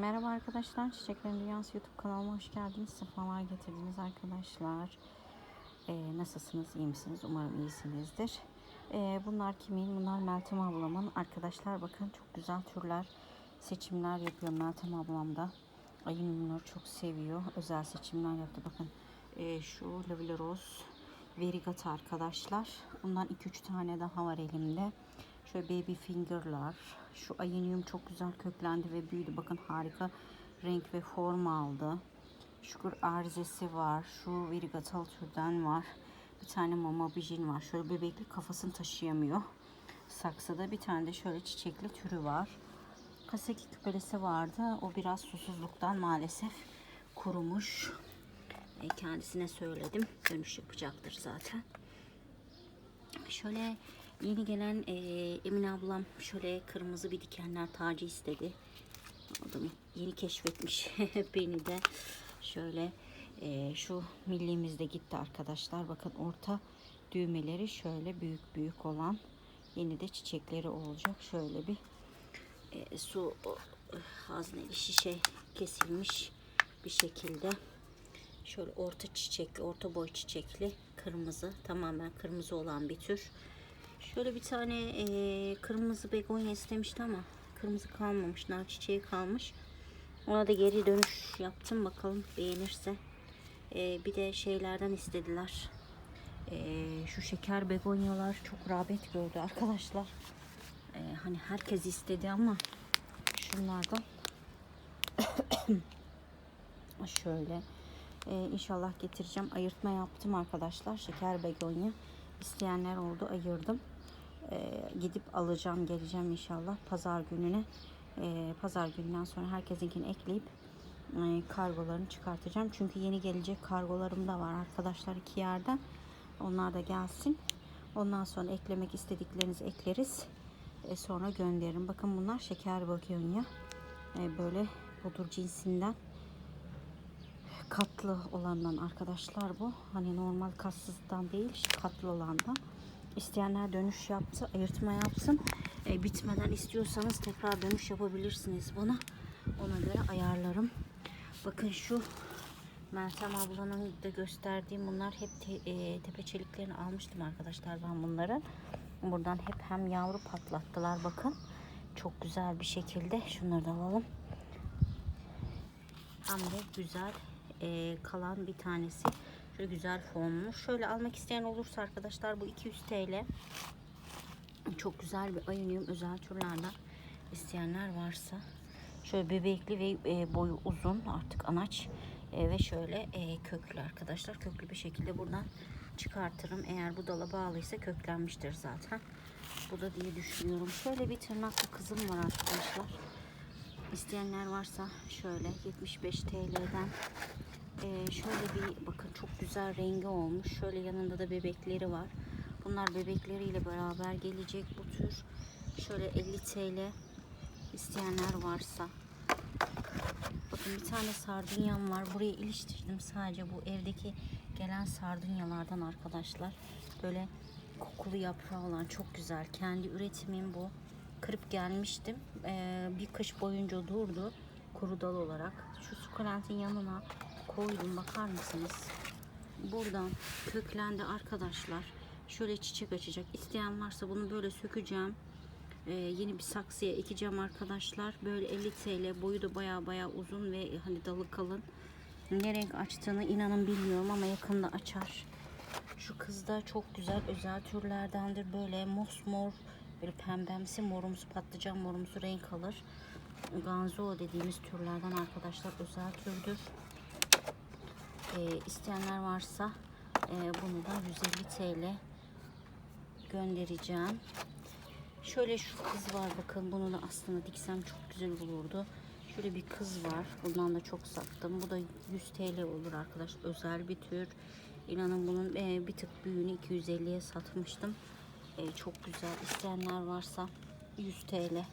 Merhaba arkadaşlar, Çiçeklerin Dünyası YouTube kanalıma hoş geldiniz. Sefalar getirdiniz arkadaşlar. Ee, nasılsınız, iyi misiniz? Umarım iyisinizdir. Ee, bunlar kimin? Bunlar Meltem ablamın. Arkadaşlar bakın çok güzel türler, seçimler yapıyor Meltem ablam da. Ayın ünlüleri çok seviyor. Özel seçimler yaptı. Bakın ee, şu Lavilla Rose Verigata arkadaşlar. Bundan 2-3 tane daha var elimde. Şöyle baby finger'lar. Şu ayinium çok güzel köklendi ve büyüdü. Bakın harika renk ve form aldı. Şukur arzesi var. Şu verigatal türden var. Bir tane mama bijin var. Şöyle bebekli kafasını taşıyamıyor. Saksıda bir tane de şöyle çiçekli türü var. Kaseki küpelesi vardı. O biraz susuzluktan maalesef kurumuş. E, kendisine söyledim. Dönüş yapacaktır zaten. Şöyle yeni gelen e, Emine ablam şöyle kırmızı bir dikenler tacı istedi. Adam yeni keşfetmiş beni de. Şöyle e, şu millimizde gitti arkadaşlar. Bakın orta düğmeleri şöyle büyük büyük olan yeni de çiçekleri olacak. Şöyle bir e, su hazneli şişe kesilmiş bir şekilde. Şöyle orta çiçekli, orta boy çiçekli, kırmızı, tamamen kırmızı olan bir tür. Şöyle bir tane e, kırmızı begonya istemişti ama kırmızı kalmamış, nar çiçeği kalmış. Ona da geri dönüş yaptım bakalım beğenirse. E, bir de şeylerden istediler. E, şu şeker begonyalar çok rağbet gördü arkadaşlar. E, hani herkes istedi ama şunlardan şöyle ee, inşallah getireceğim. Ayırtma yaptım arkadaşlar. Şeker begonya. İsteyenler oldu. Ayırdım. Ee, gidip alacağım. Geleceğim inşallah. Pazar gününe. Ee, pazar gününden sonra herkesinkini ekleyip e, kargolarını çıkartacağım. Çünkü yeni gelecek kargolarım da var arkadaşlar iki yerden. Onlar da gelsin. Ondan sonra eklemek istediklerinizi ekleriz. E, sonra gönderirim. Bakın bunlar şeker. E, böyle budur cinsinden katlı olandan arkadaşlar bu. Hani normal kassızdan değil katlı olandan. İsteyenler dönüş yaptı. Ayırtma yapsın. E, bitmeden istiyorsanız tekrar dönüş yapabilirsiniz bana. Ona göre ayarlarım. Bakın şu Meltem ablanın da gösterdiğim bunlar hep te, e, tepe çeliklerini almıştım arkadaşlar ben bunları. Buradan hep hem yavru patlattılar bakın. Çok güzel bir şekilde. Şunları da alalım. Hem de güzel e, kalan bir tanesi. Şöyle güzel formlu. Şöyle almak isteyen olursa arkadaşlar bu 200 TL. Çok güzel bir ayonium özel türlerden isteyenler varsa. Şöyle bebekli ve e, boyu uzun artık anaç. E, ve şöyle e, köklü arkadaşlar. Köklü bir şekilde buradan çıkartırım. Eğer bu dala bağlıysa köklenmiştir zaten. Bu da diye düşünüyorum. Şöyle bir tırnaklı kızım var arkadaşlar. İsteyenler varsa şöyle 75 TL'den ee, şöyle bir bakın çok güzel rengi olmuş. Şöyle yanında da bebekleri var. Bunlar bebekleriyle beraber gelecek bu tür. Şöyle 50 TL isteyenler varsa. Bakın bir tane sardunyam var. Buraya iliştirdim sadece bu evdeki gelen sardunyalardan arkadaşlar. Böyle kokulu yaprağı olan çok güzel. Kendi üretimim bu. Kırıp gelmiştim. Ee, bir kış boyunca durdu. Kuru dal olarak. Şu sukulentin yanına koydum bakar mısınız? Buradan köklendi arkadaşlar. Şöyle çiçek açacak. İsteyen varsa bunu böyle sökeceğim. Ee, yeni bir saksıya ekeceğim arkadaşlar. Böyle 50 TL boyu da baya baya uzun ve hani dalı kalın. Ne renk açtığını inanın bilmiyorum ama yakında açar. Şu kız da çok güzel özel türlerdendir. Böyle mosmor, böyle pembemsi morumsu patlıcan morumsu renk alır. Ganzo dediğimiz türlerden arkadaşlar özel türdür e, isteyenler varsa e, bunu da 150 TL göndereceğim. Şöyle şu kız var bakın bunu da aslında diksem çok güzel olurdu. Şöyle bir kız var. Bundan da çok sattım. Bu da 100 TL olur arkadaş. Özel bir tür. İnanın bunun e, bir tık büyüğünü 250'ye satmıştım. E, çok güzel. İsteyenler varsa 100 TL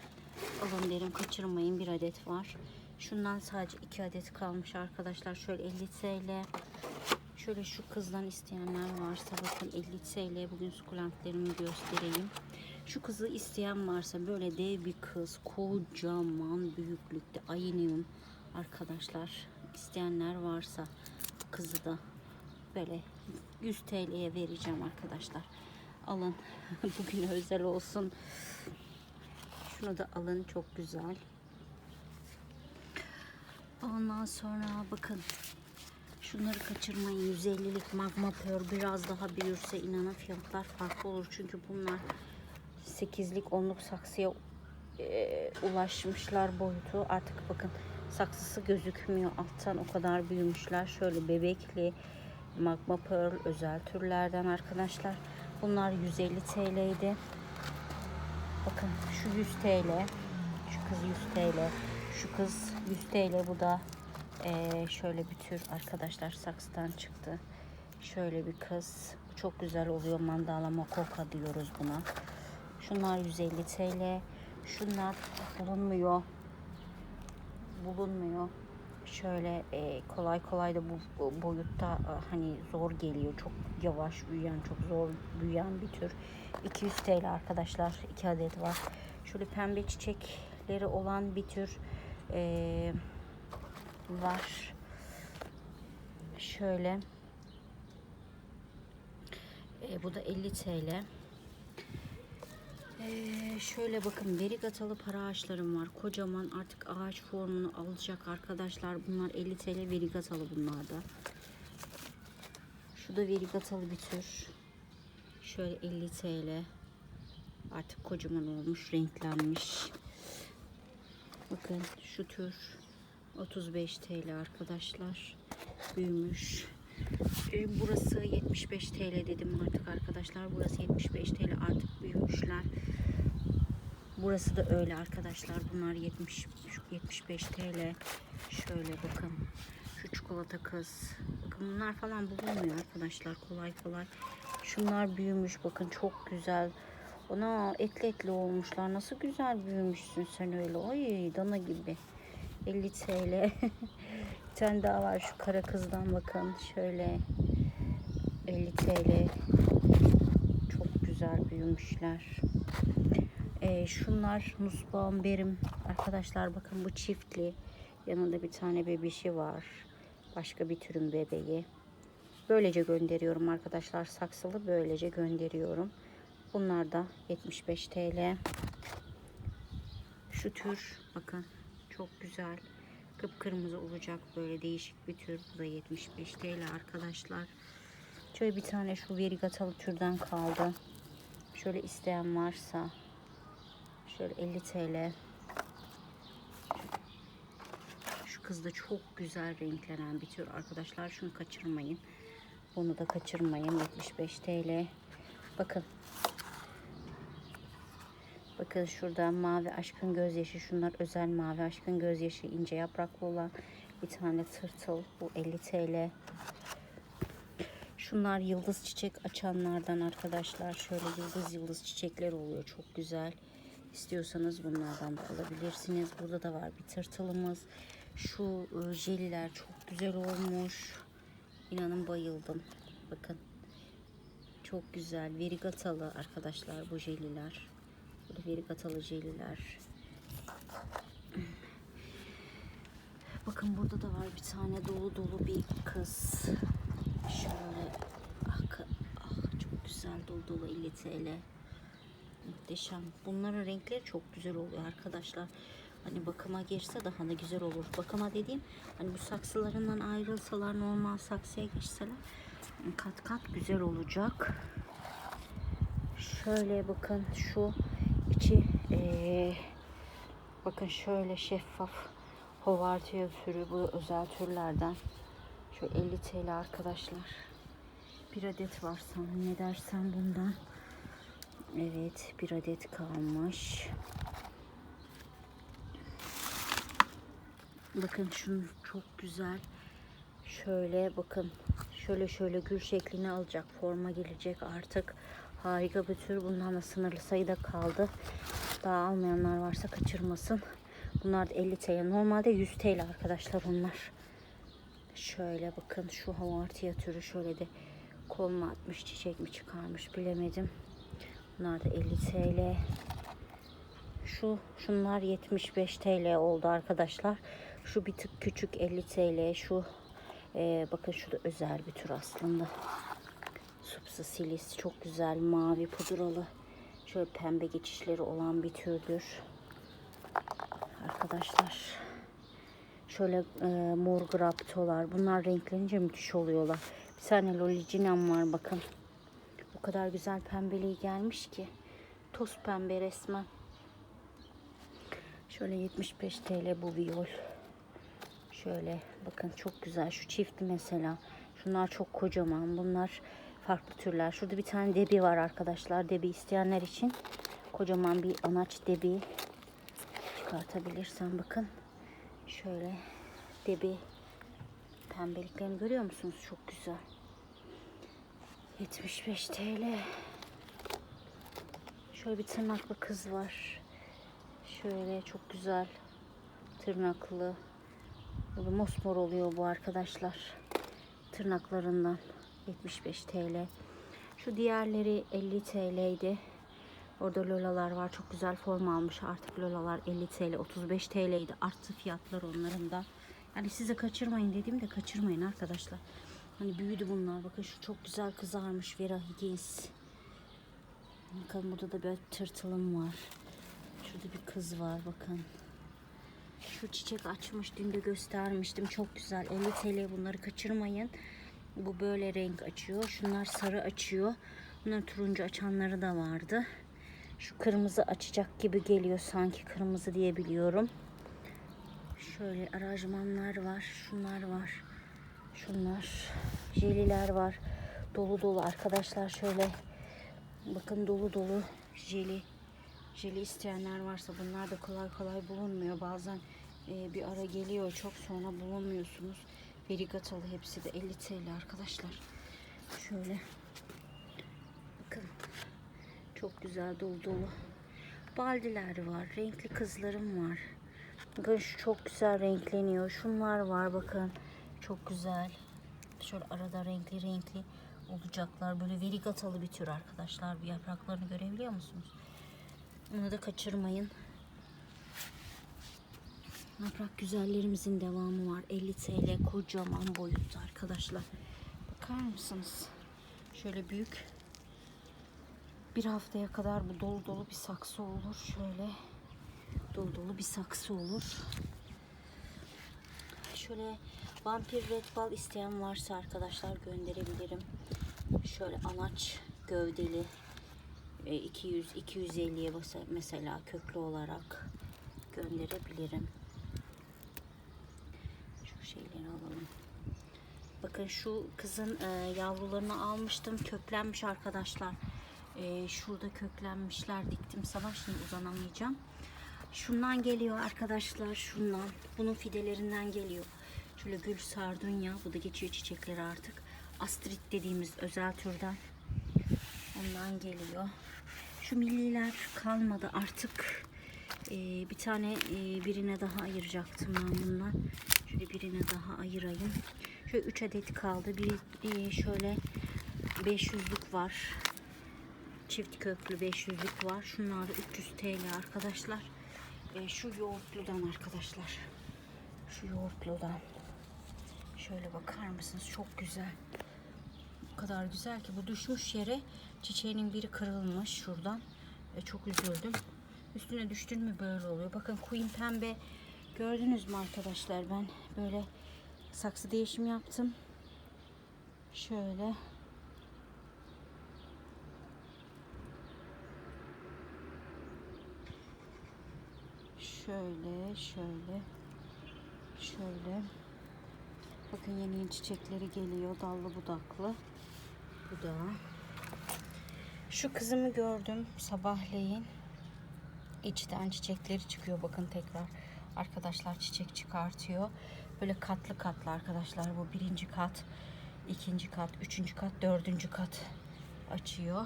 alın derim. Kaçırmayın. Bir adet var. Şundan sadece 2 adet kalmış arkadaşlar. Şöyle 50 TL. Şöyle şu kızdan isteyenler varsa bakın 50 TL. Bugün sukulentlerimi göstereyim. Şu kızı isteyen varsa böyle dev bir kız, kocaman büyüklükte ayınıyım arkadaşlar. İsteyenler varsa kızı da böyle 100 TL'ye vereceğim arkadaşlar. Alın. Bugün özel olsun. Şunu da alın. Çok güzel. Ondan sonra bakın. Şunları kaçırmayın. 150'lik magma pearl biraz daha büyürse inanın fiyatlar farklı olur. Çünkü bunlar 8'lik 10'luk saksıya e, ulaşmışlar boyutu. Artık bakın saksısı gözükmüyor. Alttan o kadar büyümüşler. Şöyle bebekli magma pearl özel türlerden arkadaşlar. Bunlar 150 TL'ydi. Bakın şu 100 TL. Şu kız 100 TL. Şu kız 100 TL. Bu da eee, şöyle bir tür arkadaşlar saksıdan çıktı. Şöyle bir kız. Çok güzel oluyor. Mandala makoka diyoruz buna. Şunlar 150 TL. Şunlar bulunmuyor. Bulunmuyor. Şöyle e, kolay kolay da bu boyutta e, hani zor geliyor. Çok yavaş büyüyen, çok zor büyüyen bir tür. 200 TL arkadaşlar. 2 adet var. Şöyle pembe çiçekleri olan bir tür e, var. Şöyle. E, bu da 50 TL. Ee, şöyle bakın verigatalı para ağaçlarım var. Kocaman artık ağaç formunu alacak arkadaşlar. Bunlar 50 TL verigatalı bunlar da. Şu da verigatalı bir tür. Şöyle 50 TL. Artık kocaman olmuş, renklenmiş. Bakın şu tür 35 TL arkadaşlar. Büyümüş. Ee, Burası 75 TL dedim artık arkadaşlar. Burası 75 TL artık büyümüşler. Burası da öyle arkadaşlar. Bunlar 70 şu 75 TL. Şöyle bakın. Şu çikolata kız. Bakın bunlar falan bulunmuyor arkadaşlar kolay kolay. Şunlar büyümüş bakın çok güzel. Ona etli etli olmuşlar. Nasıl güzel büyümüşsün sen öyle. Ay dana gibi. 50 TL. Bir tane daha var şu kara kızdan bakın. Şöyle 50 TL. Çok güzel büyümüşler. Ee, şunlar nusbaum berim. Arkadaşlar bakın bu çiftli. Yanında bir tane bebişi var. Başka bir türün bebeği. Böylece gönderiyorum arkadaşlar. Saksılı böylece gönderiyorum. Bunlar da 75 TL. Şu tür bakın çok güzel. Kıpkırmızı olacak böyle değişik bir tür. Bu da 75 TL arkadaşlar. Şöyle bir tane şu verigatalı türden kaldı. Şöyle isteyen varsa şöyle 50 TL. Şu kız da çok güzel renklenen bir tür arkadaşlar. Şunu kaçırmayın. Bunu da kaçırmayın. 75 TL. Bakın. Bakın şurada mavi aşkın gözyaşı. Şunlar özel mavi aşkın gözyaşı. ince yapraklı olan bir tane tırtıl. Bu 50 TL. Şunlar yıldız çiçek açanlardan arkadaşlar. Şöyle yıldız yıldız çiçekler oluyor. Çok güzel. İstiyorsanız bunlardan da alabilirsiniz. Burada da var bir tırtılımız. Şu e, jeliler çok güzel olmuş. İnanın bayıldım. Bakın. Çok güzel. Verigatalı arkadaşlar bu jeliler. Bu da verigatalı jeliler. Bakın burada da var bir tane dolu dolu bir kız. Şöyle ah, ah çok güzel dolu dolu 50 TL. Muhteşem. Bunların renkleri çok güzel oluyor arkadaşlar. Hani bakıma girse daha da güzel olur. Bakıma dediğim hani bu saksılarından ayrılsalar normal saksıya geçseler kat kat güzel olacak. Şöyle bakın şu içi eee, bakın şöyle şeffaf hovartiya türü bu özel türlerden. Şu 50 TL arkadaşlar. Bir adet var sana ne dersen bundan. Evet bir adet kalmış. Bakın şunu çok güzel. Şöyle bakın. Şöyle şöyle gül şeklini alacak. Forma gelecek artık. Harika bir tür. Bundan da sınırlı sayıda kaldı. Daha almayanlar varsa kaçırmasın. Bunlar da 50 TL. Normalde 100 TL arkadaşlar onlar. Şöyle bakın şu havartiya türü şöyle de koluna atmış çiçek mi çıkarmış bilemedim. Bunlar da 50 TL. Şu şunlar 75 TL oldu arkadaşlar. Şu bir tık küçük 50 TL. Şu e, bakın şu da özel bir tür aslında. Supsa silis çok güzel mavi pudralı. Şöyle pembe geçişleri olan bir türdür. Arkadaşlar. Şöyle e, mor graptolar. Bunlar renklenince müthiş oluyorlar. Bir tane lolicinem var bakın. O kadar güzel pembeliği gelmiş ki. Toz pembe resmen. Şöyle 75 TL bu viyol. Şöyle bakın çok güzel. Şu çifti mesela. Şunlar çok kocaman. Bunlar farklı türler. Şurada bir tane debi var arkadaşlar. Debi isteyenler için kocaman bir anaç debi çıkartabilirsem bakın. Şöyle debi pembeliklerini görüyor musunuz? Çok güzel. 75 TL. Şöyle bir tırnaklı kız var. Şöyle çok güzel tırnaklı. Mosmor oluyor bu arkadaşlar. Tırnaklarından 75 TL. Şu diğerleri 50 TL'ydi. Orada lolalar var. Çok güzel form almış. Artık lolalar 50 TL, 35 TL'ydi. Arttı fiyatlar onların da. Yani size kaçırmayın dediğimde kaçırmayın arkadaşlar. Hani büyüdü bunlar. Bakın şu çok güzel kızarmış Vera Higgins. Bakalım burada da bir tırtılım var. Şurada bir kız var bakın. Şu çiçek açmış. Dün de göstermiştim. Çok güzel. 50 TL bunları kaçırmayın. Bu böyle renk açıyor. Şunlar sarı açıyor. Bunlar turuncu açanları da vardı. Şu kırmızı açacak gibi geliyor. Sanki kırmızı diye biliyorum. Şöyle aranjmanlar var. Şunlar var. Şunlar. Jeliler var. Dolu dolu arkadaşlar şöyle. Bakın dolu dolu jeli. Jeli isteyenler varsa bunlar da kolay kolay bulunmuyor. Bazen e, bir ara geliyor çok sonra bulunmuyorsunuz. Verigatalı hepsi de 50 TL arkadaşlar. Şöyle. Bakın. Çok güzel dolu dolu. Baldiler var. Renkli kızlarım var. Bakın şu çok güzel renkleniyor. Şunlar var bakın. Çok güzel. Şöyle arada renkli renkli olacaklar. Böyle verigatalı bir tür arkadaşlar. Bir yapraklarını görebiliyor musunuz? Onu da kaçırmayın. Yaprak güzellerimizin devamı var. 50 TL kocaman boyutta arkadaşlar. Bakar mısınız? Şöyle büyük. Bir haftaya kadar bu dolu dolu bir saksı olur. Şöyle dolu dolu bir saksı olur. Şöyle vampir red bal isteyen varsa arkadaşlar gönderebilirim. Şöyle anaç gövdeli 200 250'ye mesela köklü olarak gönderebilirim. Şu şeyleri alalım. Bakın şu kızın e, yavrularını almıştım. Köklenmiş arkadaşlar. E, şurada köklenmişler. Diktim sabah şimdi uzanamayacağım. Şundan geliyor arkadaşlar. Şundan. Bunun fidelerinden geliyor. Şöyle gül sardunya. Bu da geçiyor çiçekleri artık. Astrid dediğimiz özel türden. Ondan geliyor. Şu milliler kalmadı artık. Ee, bir tane e, birine daha ayıracaktım ben bundan. Şöyle birine daha ayırayım. Şöyle 3 adet kaldı. Bir, bir şöyle 500'lük var. Çift köklü 500'lük var. Şunlar da 300 TL arkadaşlar. Ee, şu yoğurtludan arkadaşlar. Şu yoğurtludan. Şöyle bakar mısınız? Çok güzel. O kadar güzel ki bu düşmüş yere çiçeğinin biri kırılmış şuradan. E, çok üzüldüm. Üstüne düştün mü böyle oluyor. Bakın queen pembe gördünüz mü arkadaşlar? Ben böyle saksı değişim yaptım. Şöyle. Şöyle, şöyle, şöyle. Bakın yeni yeni çiçekleri geliyor. Dallı budaklı. Bu da. Şu kızımı gördüm sabahleyin. İçten çiçekleri çıkıyor. Bakın tekrar arkadaşlar çiçek çıkartıyor. Böyle katlı katlı arkadaşlar. Bu birinci kat, ikinci kat, üçüncü kat, dördüncü kat açıyor.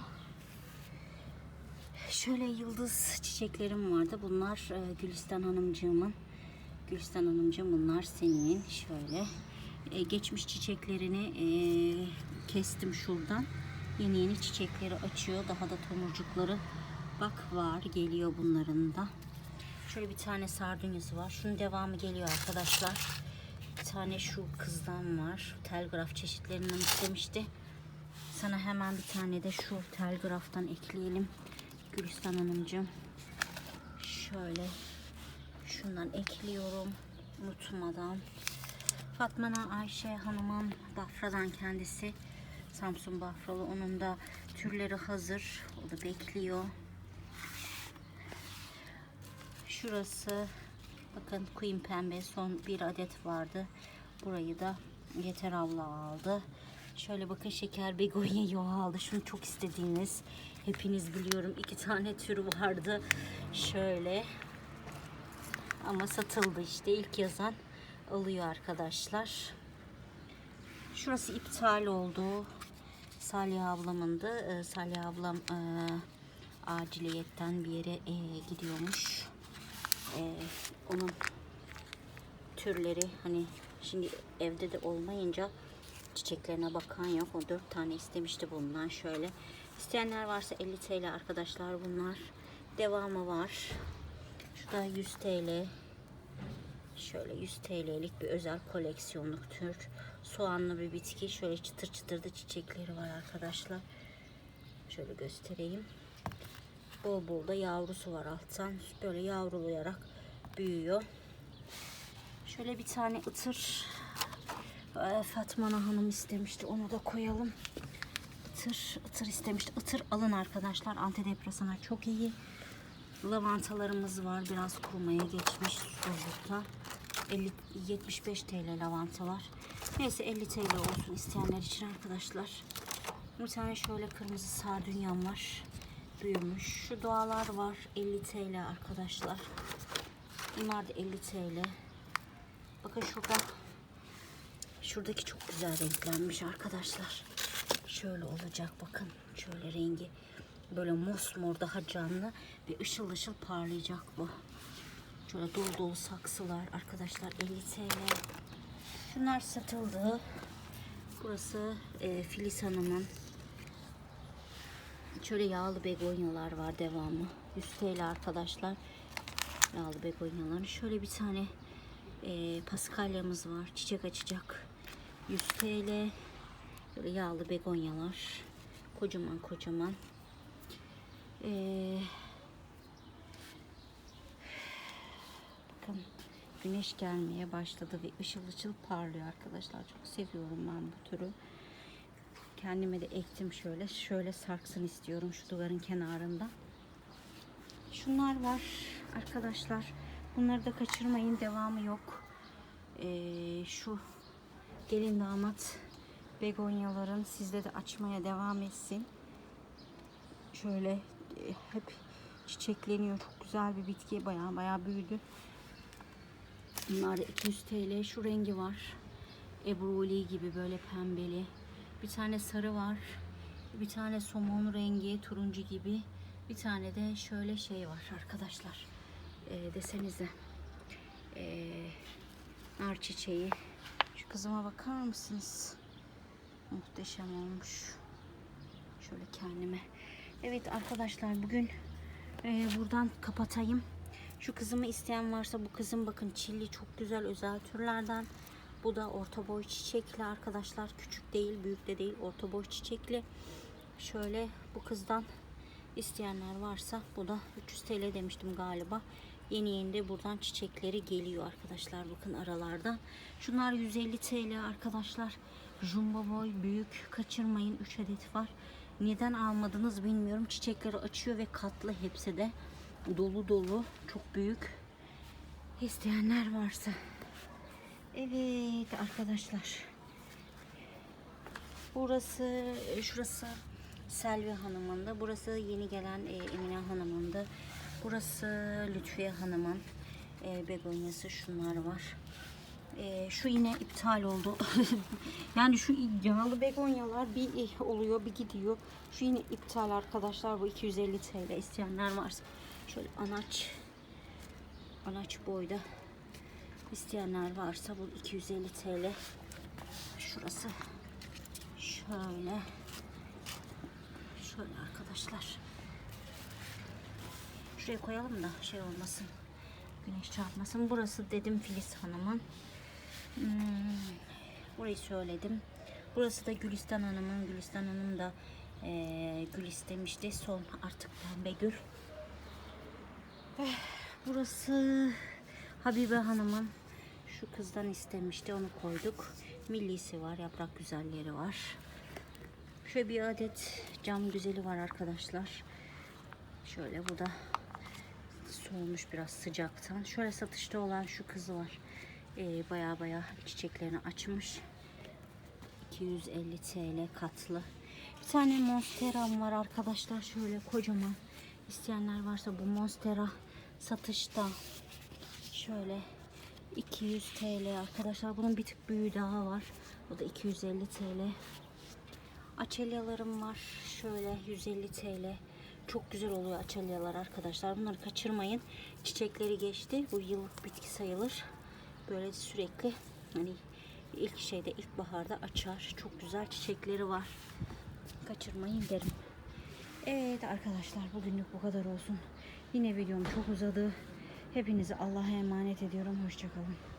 Şöyle yıldız çiçeklerim vardı. Bunlar e, Gülistan Hanımcığımın. Gülistan Hanımcığım bunlar senin. Şöyle e, geçmiş çiçeklerini e, kestim şuradan. Yeni yeni çiçekleri açıyor. Daha da tomurcukları bak var geliyor bunların da. Şöyle bir tane sardunyası var. Şunun devamı geliyor arkadaşlar. Bir tane şu kızdan var. Telgraf çeşitlerinden istemişti. Sana hemen bir tane de şu telgraftan ekleyelim. Gülistan Hanımcığım. Şöyle şundan ekliyorum. Unutmadan. Fatmana Ayşe Hanım'ın Bafra'dan kendisi. Samsun Bafralı. Onun da türleri hazır. O da bekliyor. Şurası bakın Queen Pembe son bir adet vardı. Burayı da Yeter abla aldı. Şöyle bakın şeker begonya yo aldı. Şunu çok istediğiniz. Hepiniz biliyorum iki tane tür vardı. Şöyle. Ama satıldı işte ilk yazan alıyor arkadaşlar. Şurası iptal oldu. Salih ablamındı. Ee, Salih ablam e, aciliyetten bir yere e, gidiyormuş. E, onun türleri hani şimdi evde de olmayınca çiçeklerine bakan yok. O dört tane istemişti bundan şöyle. İsteyenler varsa 50 TL arkadaşlar bunlar. Devamı var. Şu da 100 TL. Şöyle 100 TL'lik bir özel koleksiyonluk tür. Soğanlı bir bitki. Şöyle çıtır çıtır da çiçekleri var arkadaşlar. Şöyle göstereyim. Bol bol da yavrusu var alttan. Böyle yavrulayarak büyüyor. Şöyle bir tane ıtır e, Fatma Hanım istemişti. Onu da koyalım. Itır, ıtır istemişti. Itır alın arkadaşlar. Antidepresana çok iyi. Lavantalarımız var. Biraz kurumaya geçmiş susuzlukta. 50, 75 TL lavantalar. Neyse 50 TL olsun isteyenler için arkadaşlar. Bir tane şöyle kırmızı sardunyam var. Büyümüş. Şu doğalar var. 50 TL arkadaşlar. Bunlar da 50 TL. Bakın şurada şuradaki çok güzel renklenmiş arkadaşlar. Şöyle olacak bakın. Şöyle rengi böyle mosmor daha canlı ve ışıl ışıl parlayacak bu. Şöyle dolu dolu saksılar arkadaşlar 50 TL. Şunlar satıldı. Burası e, Filiz Hanım'ın. Şöyle yağlı begonyalar var devamı. 100 TL arkadaşlar. Yağlı begonyaların. Şöyle bir tane e, paskalyamız var. Çiçek açacak. 100 TL. Böyle yağlı begonyalar. Kocaman kocaman. Ee, bakın güneş gelmeye başladı ve ışıl ışıl parlıyor arkadaşlar. Çok seviyorum ben bu türü. Kendime de ektim şöyle. Şöyle sarksın istiyorum şu duvarın kenarında. Şunlar var arkadaşlar. Bunları da kaçırmayın. Devamı yok. Ee, şu gelin damat begonyaların sizde de açmaya devam etsin. Şöyle e, hep çiçekleniyor. Çok güzel bir bitki. Baya baya büyüdü. Bunlar da 200 TL. Şu rengi var. Ebruli gibi böyle pembeli. Bir tane sarı var. Bir tane somon rengi turuncu gibi. Bir tane de şöyle şey var arkadaşlar. E, desenize. E, nar çiçeği. Şu kızıma bakar mısınız? Muhteşem olmuş. Şöyle kendime. Evet arkadaşlar bugün e, buradan kapatayım. Şu kızımı isteyen varsa bu kızım bakın çilli çok güzel özel türlerden. Bu da orta boy çiçekli arkadaşlar. Küçük değil, büyük de değil. Orta boy çiçekli. Şöyle bu kızdan isteyenler varsa bu da 300 TL demiştim galiba. Yeni yeni de buradan çiçekleri geliyor arkadaşlar. Bakın aralarda. Şunlar 150 TL arkadaşlar. Jumbo boy büyük. Kaçırmayın. 3 adet var. Neden almadınız bilmiyorum. Çiçekleri açıyor ve katlı hepsi de. Dolu dolu. Çok büyük. İsteyenler varsa. Evet arkadaşlar. Burası, şurası Selvi Hanım'ın da. Burası yeni gelen e, Emine Hanım'ın da. Burası Lütfiye Hanım'ın e, begonyası şunlar var. E, şu yine iptal oldu. yani şu yağlı begonyalar bir oluyor bir gidiyor. Şu yine iptal arkadaşlar. Bu 250 TL isteyenler varsa. Şöyle anaç anaç boyda isteyenler varsa bu 250 TL. Şurası şöyle Şöyle arkadaşlar. Şuraya koyalım da şey olmasın. Güneş çarpmasın. Burası dedim Filiz Hanım'ın. Hmm, burayı söyledim. Burası da Gülistan Hanım'ın. Gülistan Hanım da eee gül istemişti. Son artık pembe gül. Eh, Burası Habibe Hanım'ın. Şu kızdan istemişti. Onu koyduk. Millisi var. Yaprak güzelleri var. Şöyle bir adet cam güzeli var arkadaşlar. Şöyle bu da soğumuş biraz sıcaktan. Şöyle satışta olan şu kızı var. Ee, baya baya çiçeklerini açmış. 250 TL katlı. Bir tane monsteram var arkadaşlar. Şöyle kocaman. İsteyenler varsa bu monstera satışta. Şöyle 200 TL arkadaşlar. Bunun bir tık büyüğü daha var. O da 250 TL. Açelyalarım var. Şöyle 150 TL. Çok güzel oluyor açelyalar arkadaşlar. Bunları kaçırmayın. Çiçekleri geçti. Bu yıllık bitki sayılır. Böyle sürekli hani ilk şeyde ilkbaharda açar. Çok güzel çiçekleri var. Kaçırmayın derim. Evet arkadaşlar bugünlük bu kadar olsun. Yine videom çok uzadı. Hepinizi Allah'a emanet ediyorum. Hoşçakalın.